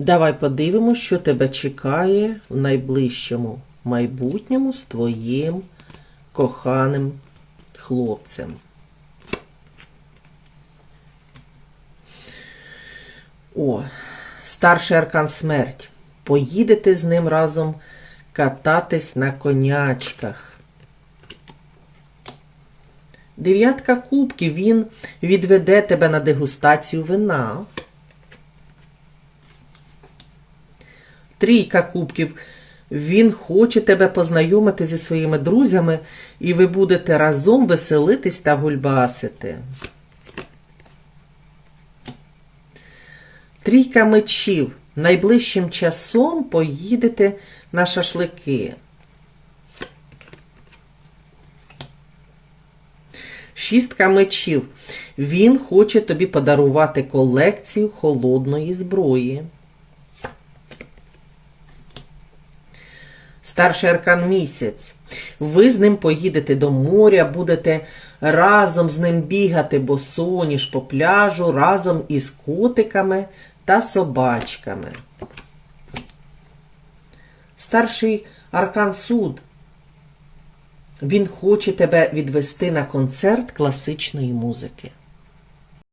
Давай подивимося, що тебе чекає в найближчому майбутньому з твоїм коханим хлопцем. О, старший аркан смерть. Поїдете з ним разом кататись на конячках. Дев'ятка кубків. Він відведе тебе на дегустацію вина. Трійка кубків. Він хоче тебе познайомити зі своїми друзями, і ви будете разом веселитись та гульбасити. Трійка мечів. Найближчим часом поїдете на шашлики. Шістка мечів. Він хоче тобі подарувати колекцію холодної зброї. Старший аркан місяць. Ви з ним поїдете до моря, будете разом з ним бігати босоніж по пляжу, разом із котиками та собачками. Старший аркан суд. Він хоче тебе відвести на концерт класичної музики.